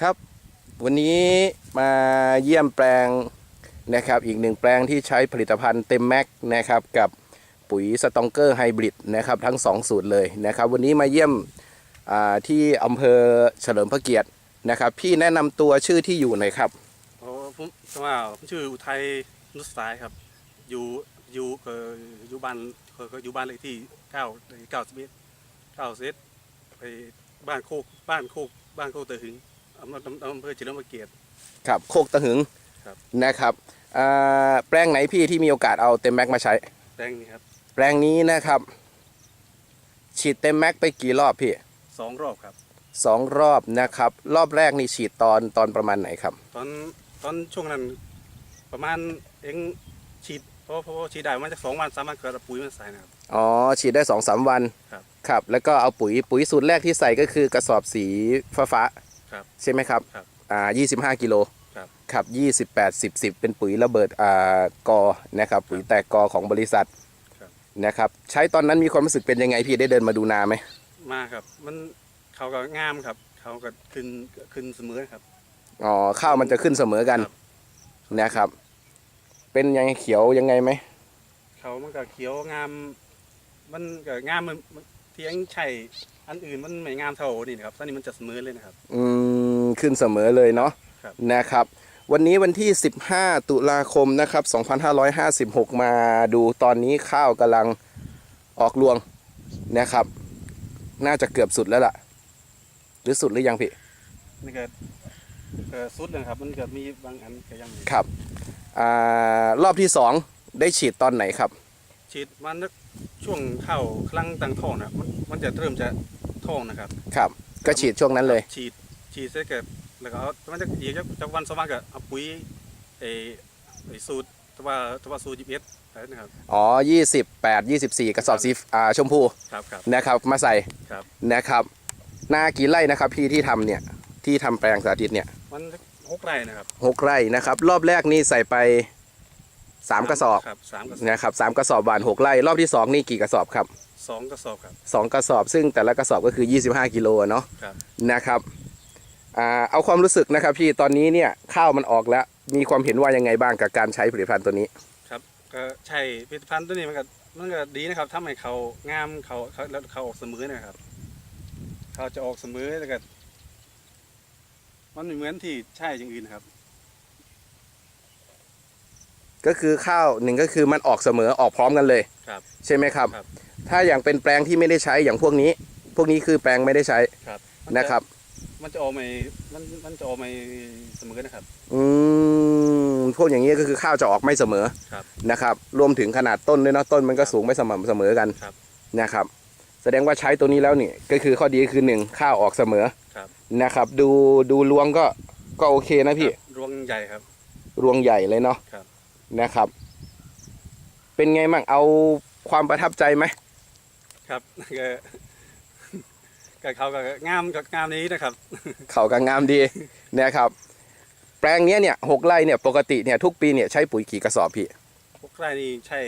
ครับ วันนี้มาเยี่ยมแปลงนะครับอีกหนึ่งแปลงที่ใช้ผลิตภัณฑ์เต็มแม็กนะครับกับปุ๋ยสตองเกอร์ไฮบริดนะครับทั้ง 2 สูตรเลยนะครับ วันนี้มาเยี่ยมที่อำเภอเฉลิมพระเกียรตินะครับ พี่แนะนำตัวชื่อที่อยู่หน่อยครับโอ้ผมสว่าผมชื่ออุทัยนุสสายครับ อยู่อยู่เอออยู่บ้านเอ่ออยู่บ้านเลขที่เก้าเก้าสิบเอ็ดเก้าสิบเอ็ดไปบ้านโคกบ้านโคกบ้านโคกเตอหึง อำเภออำเภอเฉลิมพระเกียรติ ครับโคกตะหึงครับ นะครับอ่าแปลงไหนพี่ที่มีโอกาสเอาเต็มแม็กมาใช้ แปลงนี้ครับแปลงนี้นะครับ ฉีดเต็มแม็กไปกี่รอบพี่สองรอบครับ สองรอบนะครับ รอบแรกนี่ฉีดตอนตอนประมาณไหนครับ ตอนตอนช่วงนั้นประมาณเองฉีดเพราะเพราะว่าฉีดได้ประมาณจากสองวันสามวันเกิดเอาปุ๋ยมาใส่นะครับ อ๋อ ฉีดได้สองสามวันครับ ครับ แล้วก็เอาปุ๋ยปุ๋ยสูตรแรกที่ใส่ก็คือกระสอบสีฟ้าฟ้าๆ ครับใช่ไหมครับครับอ่ายี่สิบห้ากิโลครับครับยี่สิบแปดสิบสิบเป็นปุ๋ยระเบิดอ่ากอนะครับปุ๋ยแตกกอของบริษัทครับ นะครับใช้ตอนนั้นมีความรู้สึกเป็นยังไงพี่ได้เดินมาดูนาไหมมาครับ มันเขาก็งามครับ เขาก็ขึ้นขึ้นเสมอครับ อ๋อข้าวมันจะขึ้นเสมอกันครับ นะครับ เป็นยังไงเขียวยังไงไหมเขามันก็เขียวงาม มันก็งามมันมัน ที่อันใช่อันอื่นมันไม่งามเท่านี่นะครับตอนนี้มันจะเสมอเลยนะครับ อืมขึ้นเสมอเลยเนาะครับ นะครับ วันนี้วันที่ 15 ตุลาคมนะครับ 2556 มาดูตอนนี้ข้าวกำลังออกรวงนะครับ น่าจะเกือบสุดแล้วล่ะ หรือสุดหรือยังพี่ นี่ก็ก็สุดเลยครับ มันก็มีบางอันก็ยังมีครับอารอบที่2ได้ฉีดตอนไหนครับ ฉีดมันนึก ช่วงเข้าคลังตังท้องนะครับมันมันจะเริ่มจะท้องนะครับ ครับ ก็ฉีดช่วงนั้นเลย ฉีดฉีดเสร็จก็แล้วก็เอามันจะอีกจากจากวันสองวันก็เอาปุ๋ยไอ้ไอ้สูตรแต่ว่าแต่ว่าสูตรยิบเอ็ดนะครับอ๋อ28 24กระสอบสีอ่าชมพูครับครับนะครับมาใส่ครับนะครับนากี่ไร่นะครับพี่ที่ทำเนี่ยที่ทำแปลงสาธิตเนี่ยมันหกไร่นะครับหกไร่นะครับ รอบแรกนี่ใส่ไป สามกระสอบครับสามกระสอบนะครับสามกระสอบหวานหกไร่รอบที่สองนี่กี่กระสอบครับสองกระสอบครับสองกระสอบ ซึ่งแต่ละกระสอบก็คือ 25กิโลอะเนาะครับนะครับอ่าเอาความรู้สึกนะครับพี่ตอนนี้เนี่ยข้าวมันออกแล้วมีความเห็นว่ายังไงบ้างกับการใช้ผลิตภัณฑ์ตัวนี้ครับก็ใช่ผลิตภัณฑ์ตัวนี้มันก็มันก็ดีนะครับทำให้เขางามเขาเขาแล้วเขาออกเสมอนะครับเขาจะออกเสมอแล้วก็มันไม่เหมือนที่ใช่อย่างอื่นนะครับ ก็คือข้าวหนึ่งก็คือมันออกเสมอออกพร้อมกันเลยครับใช่ไหมครับ ครับ ถ้าอย่างเป็นแปลงที่ไม่ได้ใช้อย่างพวกนี้ พวกนี้คือแปลงไม่ได้ใช้ครับมัจนะครับ มันจะออกไม่มันมันจะออกไม่เสมอนะครับ อืมพวกอย่างนี้ก็คือข้าวจะออกไม่เสมอครับนะครับ รวมถึงขนาดต้นด้วยเนาะต้นมันก็ครับสูงไม่สม่ำเสมอกันครับนะครับ แสดงว่าใช้ตัวนี้แล้วนี่ก็คือข้อดีคือหนึ่งข้าวออกเสมอครับ นะครับ ดูดูรวงก็ก็โอเคนะพี่ครับรวงใหญ่ครับ รวงใหญ่เลยเนาะครับ นะครับ เป็นไงบ้างเอาความประทับใจไหมครับก็ก็เขาก็งามกับงามนี้นะครับ เขาก็งามดีนะครับ แปลงเนี้ยเนี่ยหกไร่เนี่ยปกติเนี่ยทุกปีเนี่ยใช้ปุ๋ยกี่กระสอบพี่พวกไร่นี่ใช่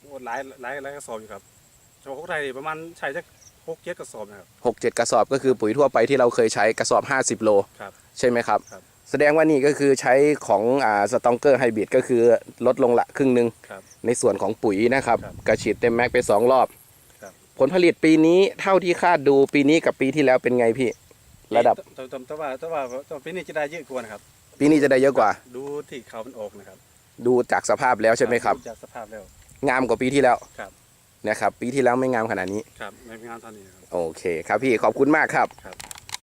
โอ้หลายหลายหลายกระสอบอยู่ครับเฉพาะพวกไร่นี่ประมาณใช่สักหกเจ็ดกระสอบนะครับหกเจ็ดกระสอบก็คือปุ๋ยทั่วไปที่เราเคยใช้กระสอบ50โลครับใช่ไหมครับครับ แสดงว่านี่ก็คือใช้ของอ่าสตองเกอร์ไฮบริดก็คือลดลงละครึ่งหนึ่งครับ ในส่วนของปุ๋ยนะครับครับกระฉีดเต็มแม็กไปสองรอบ ครับ ผลผลิตปีนี้เท่าที่คาดดูปีนี้กับปีที่แล้วเป็นไงพี่ ระดับแต่แต่แต่ว่าแต่ว่าแต่ว่าปีนี้จะได้เยอะกว่านะครับ ปีนี้จะได้เยอะกว่า ดูที่เขามันออกนะครับดูจากสภาพแล้วใช่ไหมครับ ดูจากสภาพแล้ว งามกว่าปีที่แล้วครับ นะครับ ปีที่แล้วไม่งามขนาดนี้ ครับไม่งานเท่านี้นะครับ โอเคครับพี่ขอบคุณมากครับ ครับ